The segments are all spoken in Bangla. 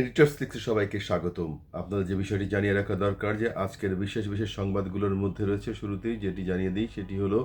এডিটার্স লিক্সে সবাইকে স্বাগতম। আপনাদের যে বিষয়টি জানিয়ে রাখা দরকার যে আজকের বিশেষ বিশেষ সংবাদগুলোর মধ্যে রয়েছে শুরুতেই, যেটি জানিয়ে দিই, সেটি হলো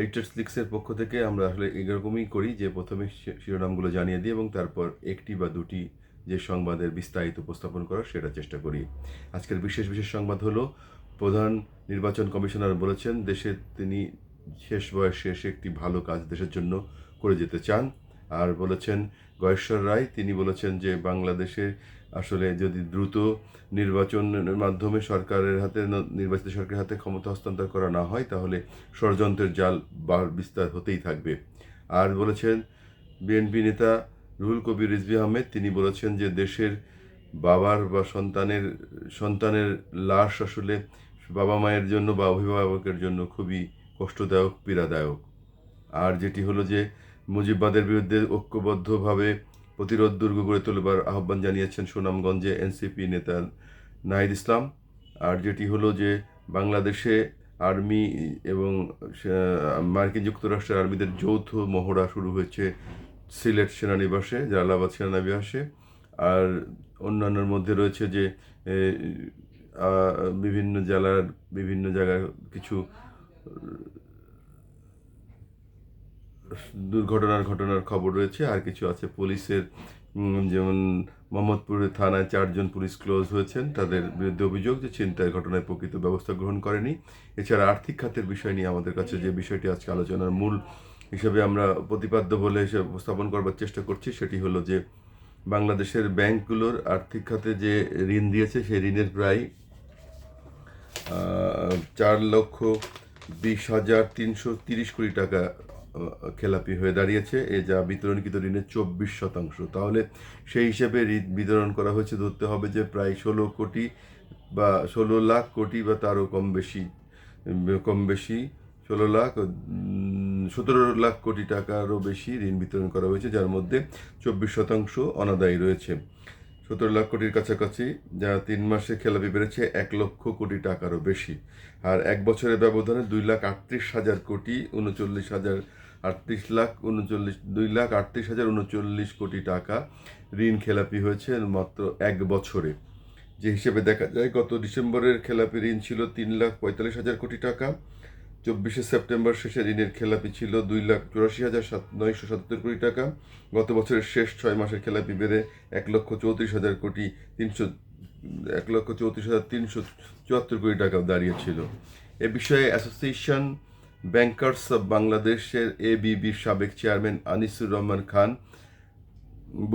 এডিটার্স লিক্সের পক্ষ থেকে আমরা আসলে এরকমই করি যে প্রথমে শিরোনামগুলো জানিয়ে দিই এবং তারপর একটি বা দুটি যে সংবাদের বিস্তারিত উপস্থাপন করার সেটা চেষ্টা করি। আজকের বিশেষ বিশেষ সংবাদ হলো, প্রধান নির্বাচন কমিশনার বলেছেন, দেশে তিনি শেষ বয়সে এসে একটি ভালো কাজ দেশের জন্য করে যেতে চান। আর বলেছেন গয়েশ্বর রায়। তিনি বলেছেন যে বাংলাদেশে আসলে যদি দ্রুত নির্বাচনের মাধ্যমে সরকারের হাতে, নির্বাচিত সরকারের হাতে ক্ষমতা হস্তান্তর করা না হয়, তাহলে ষড়যন্ত্রের জাল বার বিস্তার হতেই থাকবে। আর বলেছেন বিএনপি নেতা রুহুল কবির রিজভি আহমেদ। তিনি বলেছেন যে দেশের বাবার বা সন্তানের সন্তানের লাশ আসলে বাবা মায়ের জন্য বা অভিভাবকের জন্য খুবই কষ্টদায়ক, পীড়াদায়ক। আর যেটি হলো যে মুজিববাদের বিরুদ্ধে ঐক্যবদ্ধভাবে প্রতিরোধ দুর্গ গড়ে তোলবার আহ্বান জানিয়েছেন সুনামগঞ্জে এনসিপি নেতা নাহিদ ইসলাম। আর যেটি হলো যে বাংলাদেশে আর্মি এবং মার্কিন যুক্তরাষ্ট্রের আর্মিদের যৌথ মহড়া শুরু হয়েছে সিলেট সেনানিবাসে, জালালাবাদ সেনানিবাসে। আর অন্যান্যর মধ্যে রয়েছে যে বিভিন্ন জেলার বিভিন্ন জায়গায় কিছু দুর্ঘটনার ঘটনার খবর রয়েছে। আর কিছু আছে পুলিশের যেমন মোহাম্মদপুরের থানায় চারজন পুলিশ ক্লোজ হয়েছেন। তাদের বিরুদ্ধে অভিযোগ যে ছিনতাইয়ের ঘটনায় প্রকৃত ব্যবস্থা গ্রহণ করেনি। এছাড়া আর্থিক খাতের বিষয় নিয়ে আমাদের কাছে যে বিষয়টি আজকে আলোচনার মূল হিসেবে আমরা প্রতিপাদ্য বলে হিসেবে উপস্থাপন করবার চেষ্টা করছি, সেটি হলো যে বাংলাদেশের ব্যাংকগুলোর আর্থিক খাতে যে ঋণ দিয়েছে, সেই ঋণের প্রায় চার লক্ষ বিশ হাজার তিনশো তিরিশ কোটি টাকা খেলাপি হয়ে দাঁড়িয়েছে, এ যা বিতরণকৃত ঋণের চব্বিশ শতাংশ। তাহলে সেই হিসেবে ঋণ বিতরণ করা হয়েছে, ধরতে হবে যে প্রায় ষোলো কোটি বা ষোলো লাখ কোটি বা তারও কম বেশি কম বেশি, ষোলো লাখ সতেরো লাখ কোটি টাকারও বেশি ঋণ বিতরণ করা হয়েছে, যার মধ্যে চব্বিশ শতাংশ অনাদায়ী রয়েছে। সতেরো লাখ কোটির কাছাকাছি যা তিন মাসে খেলাপি বেড়েছে, এক লক্ষ কোটি টাকারও বেশি। আর এক বছরের ব্যবধানে দুই লাখ আটত্রিশ হাজার কোটি, উনচল্লিশ হাজার আটত্রিশ লাখ উনচল্লিশ, দুই লাখ আটত্রিশ হাজার উনচল্লিশ কোটি টাকা ঋণ খেলাপি হয়েছে মাত্র এক বছরে। যে হিসেবে দেখা যায়, গত ডিসেম্বরের খেলাপি ঋণ ছিল তিন লাখ পঁয়তাল্লিশ হাজার কোটি টাকা। চব্বিশে সেপ্টেম্বর শেষে ঋণের খেলাপি ছিল দুই লাখ চুরাশি হাজার সাত নয়শো সাতাত্তর কোটি টাকা। গত বছরের শেষ ছয় মাসের খেলাপি বেড়ে এক লক্ষ চৌত্রিশ হাজার কোটি তিনশো, এক লক্ষ চৌত্রিশ হাজার তিনশো চুয়াত্তর কোটি টাকা দাঁড়িয়েছিল। এ বিষয়ে অ্যাসোসিয়েশন ব্যাংকার্স অব বাংলাদেশের এবিবির সাবেক চেয়ারম্যান আনিসুর রহমান খান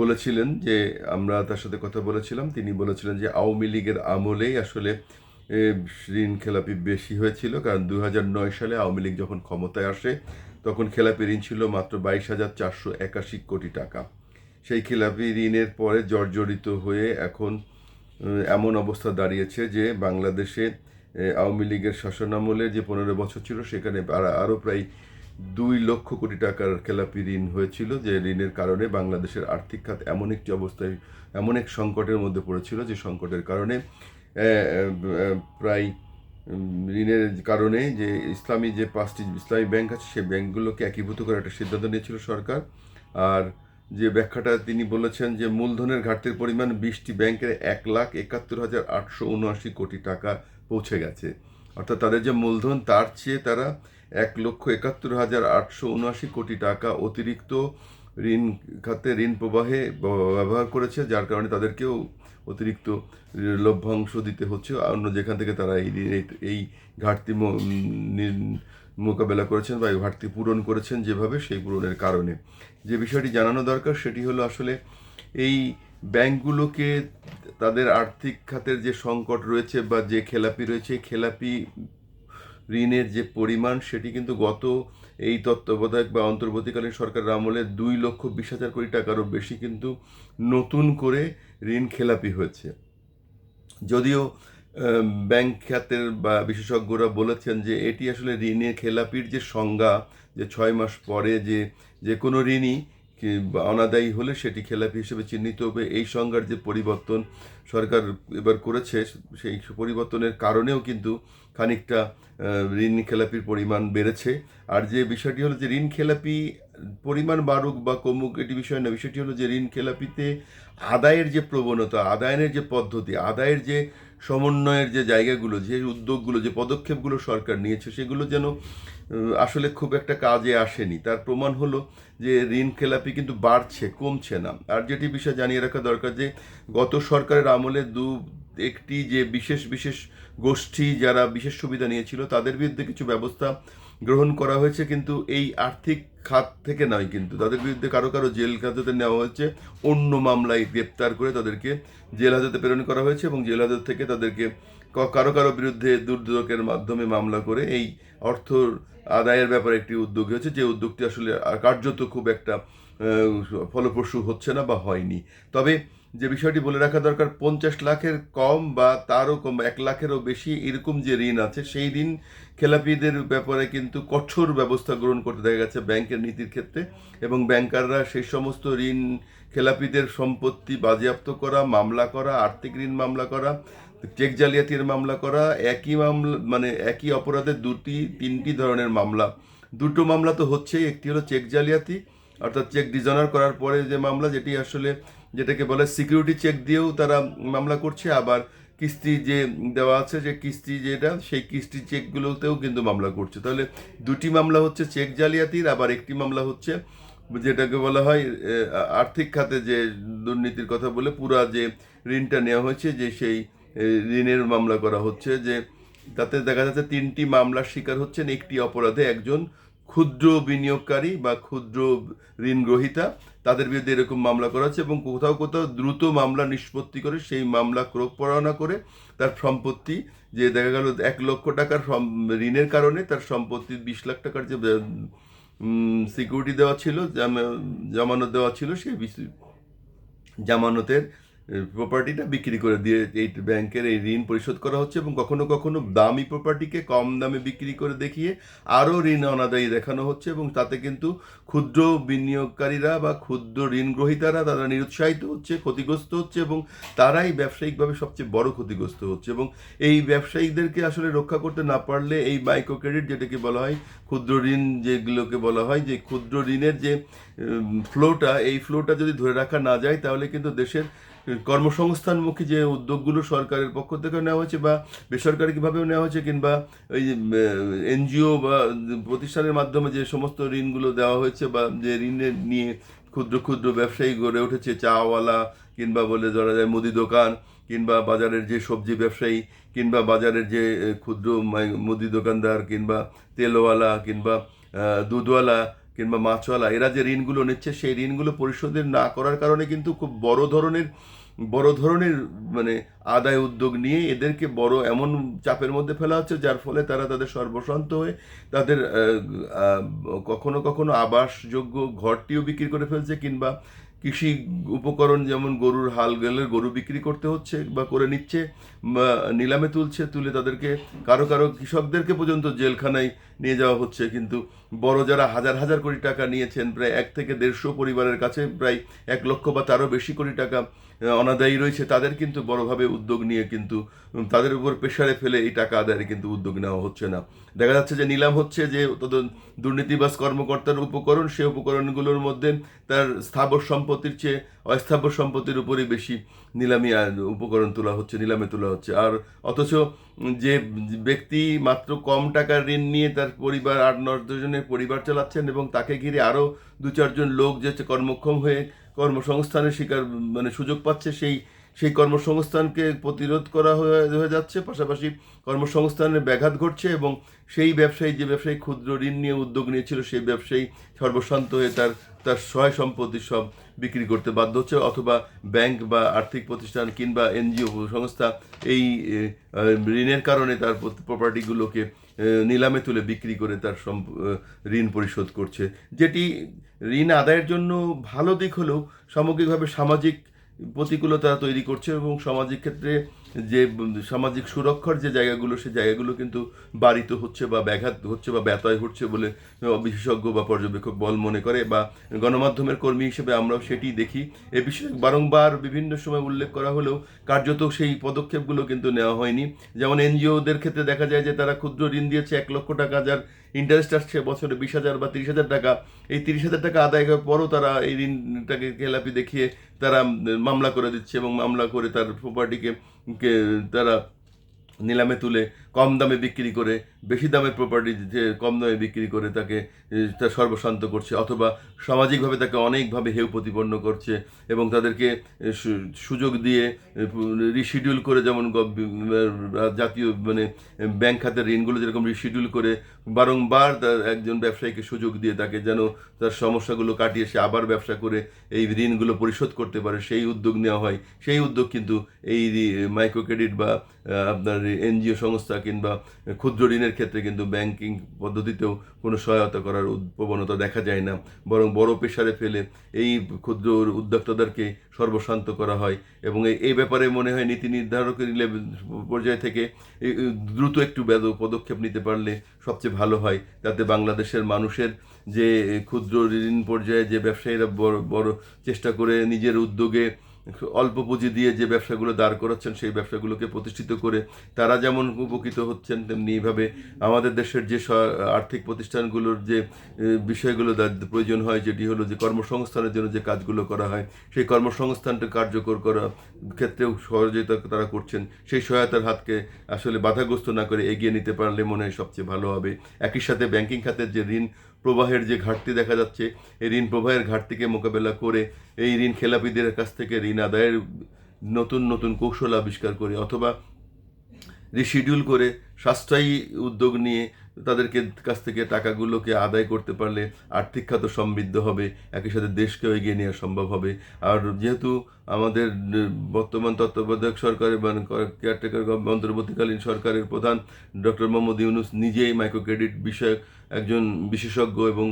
বলেছিলেন যে, আমরা তার সাথে কথা বলেছিলাম। তিনি বলেছিলেন যে, আওয়ামী লীগের আমলেই আসলে ঋণ খেলাপি বেশি হয়েছিল। কারণ দু সালে আওয়ামী লীগ যখন ক্ষমতায় আসে, তখন খেলাপি ঋণ ছিল মাত্র বাইশ হাজার চারশো একাশি কোটি টাকা। সেই খেলাপি ঋণের পরে জর্জরিত হয়ে এখন এমন অবস্থা দাঁড়িয়েছে যে, বাংলাদেশে আওয়ামী লীগের শাসনামলে যে পনেরো বছর ছিল, সেখানে আরও প্রায় দুই লক্ষ কোটি টাকার খেলাপি ঋণ হয়েছিল, যে ঋণের কারণে বাংলাদেশের আর্থিক খাত এমন একটি অবস্থায়, এমন এক সংকটের মধ্যে পড়েছিল, যে সংকটের কারণে প্রায় ঋণের কারণে যে ইসলামী যে পাঁচটি ইসলামী ব্যাংক আছে সেই ব্যাংকগুলোকে একীভূত করার একটা সিদ্ধান্ত নিয়েছিল সরকার। আর যে ব্যাখ্যাটা তিনি বলেছেন যে, মূলধনের ঘাটতির পরিমাণ বিশটি ব্যাংকের এক লাখ একাত্তর হাজার আটশো উনআশি কোটি টাকা পৌঁছে গেছে। অর্থাৎ তাদের যে মূলধন, তার চেয়ে তারা এক লক্ষ একাত্তর হাজার আটশো উনআশি কোটি টাকা অতিরিক্ত ঋণ খাতে, ঋণ প্রবাহে ব্যবহার করেছে, যার কারণে তাদেরকেও অতিরিক্ত লভ্যাংশ দিতে হচ্ছে। অন্য যেখান থেকে তারা এই এই- ঘাটতি মোকাবেলা করেছেন বা এই ঘাটতি পূরণ করেছেন যেভাবে, সেই পূরণের কারণে। যে বিষয়টি জানানো দরকার, সেটি হলো আসলে এই ব্যাংকগুলোকে তাদের আর্থিক খাতের যে সংকট রয়েছে বা যে খেলাপি রয়েছে খেলাপি ঋণের যে পরিমাণ, সেটি কিন্তু গত এই তত্ত্বাবধায়ক বা অন্তর্বর্তীকালীন সরকারের আমলে দুই লক্ষ বিশ হাজার কোটি টাকারও বেশি কিন্তু নতুন করে ঋণ খেলাপি হয়েছে। যদিও ব্যাংক খাতের বা বিশেষজ্ঞরা বলেছেন যে এটি আসলে ঋণের খেলাপির যে সংজ্ঞা, যে ছয় মাস পরে যে যে কোনো ঋণই অনাদায়ী হলে সেটি খেলাপি হিসেবে চিহ্নিত হবে। এই সংজ্ঞার যে পরিবর্তন সরকার এবার করেছে, সেই পরিবর্তনের কারণেও কিন্তু খানিকটা ঋণ খেলাপির পরিমাণ বেড়েছে। আর যে বিষয়টি হলো যে ঋণ খেলাপি পরিমাণ বাড়ুক বা কমুক, এটি বিষয় না, বিষয়টি হলো যে ঋণ খেলাপিতে আদায়ের যে প্রবণতা, আদায়ের যে পদ্ধতি, আদায়ের যে সমন্বয়ের যে জায়গাগুলো, যে উদ্যোগগুলো, যে পদক্ষেপগুলো সরকার নিয়েছে, সেগুলো যেন আসলে খুব একটা কাজে আসেনি। তার প্রমাণ হলো যে ঋণ খেলাপি কিন্তু বাড়ছে, কমছে না। আর যেটি বিষয় জানিয়ে রাখা দরকার যে গত সরকারের আমলে দু, একটি যে বিশেষ বিশেষ গোষ্ঠী যারা বিশেষ সুবিধা নিয়েছিল, তাদের বিরুদ্ধে কিছু ব্যবস্থা গ্রহণ করা হয়েছে, কিন্তু এই আর্থিক খাত থেকে নয় কিন্তু। তাদের বিরুদ্ধে কারও কারও জেল হাজতে নেওয়া হয়েছে। অন্য মামলায় গ্রেপ্তার করে তাদেরকে জেল হাজতে প্রেরণ করা হয়েছে এবং জেল হাজত থেকে তাদেরকে কারও কারও বিরুদ্ধে দুর্যোগের মাধ্যমে মামলা করে এই অর্থ আদায়ের ব্যাপারে একটি উদ্যোগ হয়েছে। যে উদ্যোগটি আসলে কার্যত খুব একটা ফলপ্রসূ হচ্ছে না বা হয়নি। তবে যে বিষয়টি বলে রাখা দরকার, পঞ্চাশ লাখের কম বা তারও কম এক লাখেরও বেশি এরকম যে ঋণ আছে, সেই ঋণ খেলাপিদের ব্যাপারে কিন্তু কঠোর ব্যবস্থা গ্রহণ করতে দেখা গেছে ব্যাংকের নীতির ক্ষেত্রে এবং ব্যাংকাররা সেই সমস্ত ঋণ খেলাপিদের সম্পত্তি বাজেয়াপ্ত করা, মামলা করা, আর্থিক ঋণ মামলা করা, চেক জালিয়াতির মামলা করা, একই মামলা মানে একই অপরাধে দুটি, তিনটি ধরনের মামলা। দুটো মামলা তো হচ্ছেই, একটি হলো চেক জালিয়াতি, অর্থাৎ চেক ডিজনার করার পরে যে মামলা, যেটি আসলে যেটাকে বলে সিকিউরিটি চেক দিয়েও তারা মামলা করছে। আবার কিস্তি যে দেওয়া আছে, যে কিস্তি যেটা, সেই কিস্তি চেকগুলোতেও কিন্তু মামলা করছে। তাহলে দুটি মামলা হচ্ছে চেক জালিয়াতির, আবার একটি মামলা হচ্ছে যেটাকে বলা হয় আর্থিক খাতে যে দুর্নীতির কথা বলে, পুরা যে ঋণটা নেওয়া হয়েছে, যে সেই ঋণের মামলা করা হচ্ছে। যে তাতে দেখা যাচ্ছে তিনটি মামলার শিকার হচ্ছেন, একটি অপরাধে একজন ক্ষুদ্র বিনিয়োগকারী বা ক্ষুদ্র ঋণ গ্রহীতা তাদের বিরুদ্ধে এরকম মামলা করা হচ্ছে এবং কোথাও কোথাও দ্রুত মামলা নিষ্পত্তি করে সেই মামলা ক্রোপ পড়ানা করে তার সম্পত্তি যে দেখা গেল এক লক্ষ টাকার ঋণের কারণে তার সম্পত্তি বিশ লাখ টাকার যে সিকিউরিটি দেওয়া ছিল জামানত দেওয়া ছিল সেই জামানতের প্রপার্টিটা বিক্রি করে দিয়ে এই ব্যাংকের এই ঋণ পরিশোধ করা হচ্ছে এবং কখনো কখনো দামি প্রপার্টিকে কম দামে বিক্রি করে দেখিয়ে আরও ঋণ অনাদায়ী দেখানো হচ্ছে এবং তাতে কিন্তু ক্ষুদ্র বিনিয়োগকারীরা বা ক্ষুদ্র ঋণ গ্রহীতারা তারা নিরুৎসাহিত হচ্ছে, ক্ষতিগ্রস্ত হচ্ছে এবং তারাই ব্যবসায়িকভাবে সবচেয়ে বড় ক্ষতিগ্রস্ত হচ্ছে এবং এই ব্যবসায়ীদেরকে আসলে রক্ষা করতে না পারলে এই মাইক্রো ক্রেডিট যেটাকে বলা হয়, ক্ষুদ্র ঋণ যেগুলোকে বলা হয়, যে ক্ষুদ্র ঋণের যে ফ্লোটা এই ফ্লোটা যদি ধরে রাখা না যায় তাহলে কিন্তু দেশের কর্মসংস্থানমুখী যে উদ্যোগগুলো সরকারের পক্ষ থেকে নেওয়া হয়েছে বা বেসরকারিভাবেও নেওয়া হয়েছে কিংবা ওই এনজিও বা প্রতিষ্ঠানের মাধ্যমে যে সমস্ত ঋণগুলো দেওয়া হয়েছে বা যে ঋণের নিয়ে ক্ষুদ্র ক্ষুদ্র ব্যবসায়ী গড়ে উঠেছে, চাওয়ালা কিংবা বলে ধরা যায় মুদি দোকান কিংবা বাজারের যে সবজি ব্যবসায়ী কিংবা বাজারের যে ক্ষুদ্র মুদি দোকানদার কিংবা তেলওয়ালা কিংবা দুধওয়ালা কিংবা মাছওয়ালা, এরা যে ঋণগুলো নিচ্ছে, সেই ঋণগুলো পরিশোধের না করার কারণে কিন্তু খুব বড় ধরনের বড় ধরনের মানে আদায় উদ্যোগ নিয়ে এদেরকে বড় এমন চাপের মধ্যে ফেলা হচ্ছে, যার ফলে তারা তাদের সর্বশান্ত হয়ে তাদের কখনো কখনো আবাসযোগ্য ঘরটিও বিক্রি করে ফেলছে কিংবা কৃষি উপকরণ যেমন গরুর হাল গেলে গরু বিক্রি করতে হচ্ছে বা করে নিচ্ছে নিলামে তুলছে, তুলে তাদেরকে কারও কারও কৃষকদেরকে পর্যন্ত জেলখানায় নিয়ে যাওয়া হচ্ছে। কিন্তু বড় যারা হাজার হাজার কোটি টাকা নিয়েছেন, প্রায় এক থেকে দেড়শো পরিবারের কাছে প্রায় এক লক্ষ বা তারও বেশি কোটি টাকা অনাদায়ী রয়েছে, তাদের কিন্তু বড়ভাবে উদ্যোগ নিয়ে কিন্তু তাদের উপর প্রেশারে ফেলে এই টাকা আদায়ের কিন্তু উদ্যোগ নেওয়া হচ্ছে না। দেখা যাচ্ছে যে নিলাম হচ্ছে যে দুর্নীতিবাজ কর্মকর্তার উপকরণ, সে উপকরণগুলোর মধ্যে তার স্থাবর সম্পত্তির চেয়ে অস্থাবর সম্পত্তির উপরই বেশি নিলামি উপকরণ তোলা হচ্ছে, নিলামে তোলা হচ্ছে। আর অথচ যে ব্যক্তি মাত্র কম টাকার ঋণ নিয়ে তার পরিবার আট নয় জনের পরিবার চালাচ্ছেন এবং তাকে ঘিরে আরও দু চারজন লোক যে কর্মক্ষম হয়ে কর্মসংস্থানের শিকার মানে সুযোগ পাচ্ছে সেই সেই কর্মসংস্থানকে প্রতিরোধ করা হয়ে যাচ্ছে। পাশাপাশি কর্মসংস্থানের ব্যাঘাত ঘটছে এবং সেই ব্যবসায়ী, যে ব্যবসায়ী ক্ষুদ্র ঋণ নিয়ে উদ্যোগ নিয়েছিল, সেই ব্যবসায়ী সর্বশান্ত হয়ে তার তার সহায় সম্পত্তি সব বিক্রি করতে বাধ্য হচ্ছে। অথবা ব্যাংক বা আর্থিক প্রতিষ্ঠান কিংবা এনজিও সংস্থা এই ঋণের কারণে তার প্রপার্টিগুলোকে নিলামে তুলে বিক্রি করে তার ঋণ পরিশোধ করছে। যেটি ঋণ আদায়ের জন্য ভালো দিক হলেও সামগ্রিকভাবে সামাজিক প্রতিকূলতা তৈরি করছে এবং সামাজিক ক্ষেত্রে যে সামাজিক সুরক্ষার যে জায়গাগুলো, সে জায়গাগুলো কিন্তু বাড়িত হচ্ছে বা ব্যাঘাত হচ্ছে বা ব্যতয় হচ্ছে বলে বিশেষজ্ঞ বা পর্যবেক্ষক বল মনে করে বা গণমাধ্যমের কর্মী হিসেবে আমরাও সেটি দেখি। এ বিষয়ে বারংবার বিভিন্ন সময় উল্লেখ করা হলেও কার্যত সেই পদক্ষেপগুলো কিন্তু নেওয়া হয়নি। যেমন এনজিওদের ক্ষেত্রে দেখা যায় যে তারা ক্ষুদ্র ঋণ দিয়েছে এক লক্ষ টাকা, যার ইন্টারেস্ট আসছে বছরে বিশ হাজার বা তিরিশ হাজার টাকা। এই তিরিশ হাজার টাকা আদায় করার পরও তারা এই ঋণটাকে খেলাপি দেখিয়ে তারা মামলা করে দিচ্ছে এবং মামলা করে তার প্রপার্টিকে তারা নিলামে তুলে কম দামে বিক্রি করে বেশি দামের প্রপার্টি কম দামে বিক্রি করে তাকে এ, তা সর্বশান্ত করছে অথবা সামাজিকভাবে তাকে অনেকভাবে হেউ প্রতিপন্ন করছে এবং তাদেরকে সুযোগ দিয়ে রিশিডিউল করে যেমন জাতীয় মানে ব্যাংক খাতের ঋণগুলো যেরকম রিশিডিউল করে বারংবার তার একজন ব্যবসায়ীকে সুযোগ দিয়ে তাকে যেন তার সমস্যাগুলো কাটিয়ে সে আবার ব্যবসা করে এই ঋণগুলো পরিশোধ করতে পারে সেই উদ্যোগ নেওয়া হয়। সেই উদ্যোগ কিন্তু এই মাইক্রো ক্রেডিট বা আপনার এনজিও সংস্থা কিংবা ক্ষুদ্র ঋণের ক্ষেত্রে কিন্তু ব্যাংকিং পদ্ধতিতেও কোনো সহায়তা করার প্রবণতা দেখা যায় না। বরং বড় প্রেশারে ফেলে এই ক্ষুদ্র উদ্যোক্তাদেরকে সর্বশান্ত করা হয় এবং এই- ব্যাপারে মনে হয় নীতি নির্ধারকের পর্যায় থেকে দ্রুত একটু পদক্ষেপ নিতে পারলে সবচেয়ে ভালো হয়। যাতে বাংলাদেশের মানুষের যে ক্ষুদ্র ঋণ পর্যায়ে যে ব্যবসায়ীরা বড় বড় চেষ্টা করে নিজের উদ্যোগে অল্প পুঁজি দিয়ে যে ব্যবসাগুলো দাঁড় করাচ্ছেন, সেই ব্যবসাগুলোকে প্রতিষ্ঠিত করে তারা যেমন উপকৃত হচ্ছেন, তেমনি এইভাবে আমাদের দেশের যে আর্থিক প্রতিষ্ঠানগুলোর যে বিষয়গুলো প্রয়োজন হয়, যেটি হলো যে কর্মসংস্থানের জন্য যে কাজগুলো করা হয়, সেই কর্মসংস্থানটা কার্যকর করার ক্ষেত্রেও সহযোগিতা তারা করছেন। সেই সহায়তার হাতকে আসলে বাধাগ্রস্ত না করে এগিয়ে নিতে পারলে মনে হয় সবচেয়ে ভালো হবে। একই সাথে ব্যাংকিং খাতের যে ঋণ প্রবাহের যে ঘাটতি দেখা যাচ্ছে, এই ঋণ প্রবাহের ঘাটতিকে মোকাবেলা করে এই ঋণ খেলাপিদের কাছ থেকে ঋণ আদায়ের নতুন নতুন কৌশল আবিষ্কার করে অথবা রিশিডিউল করে সাশ্রয়ী উদ্যোগ নিয়ে তাদেরকে কাছ থেকে টাকাগুলোকে আদায় করতে পারলে আর্থিক খাত সমৃদ্ধ হবে, একই সাথে দেশকেও এগিয়ে নেওয়া সম্ভব হবে। আর যেহেতু আমাদের বর্তমান তত্ত্বাবধায়ক সরকারের মানে কেয়ারটেকার অন্তর্বর্তীকালীন সরকারের প্রধান ডক্টর মোহাম্মদ ইউনুস নিজেই মাইক্রো ক্রেডিট বিষয়ক একজন বিশেষজ্ঞ এবং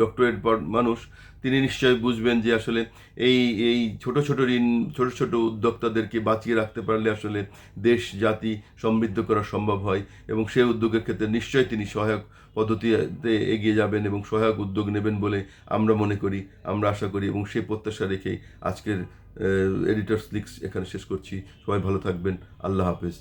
ডক্টরেট মানুষ, তিনি নিশ্চয়ই বুঝবেন যে আসলে এই এই ছোট ছোট ঋণ, ছোট ছোট উদ্যোক্তাদেরকে বাঁচিয়ে রাখতে পারলে আসলে দেশ, জাতি সমৃদ্ধ করা সম্ভব হয় এবং সেই উদ্যোগের ক্ষেত্রে নিশ্চয়ই তিনি সহায়ক পদ্ধতিতে এগিয়ে যাবেন এবং সহায়ক উদ্যোগ নেবেন বলে আমরা মনে করি, আমরা আশা করি এবং সেই প্রত্যাশা রেখেই আজকের এডিটর্স লিক্স এখানে শেষ করছি। সবাই ভালো থাকবেন। আল্লাহ হাফেজ।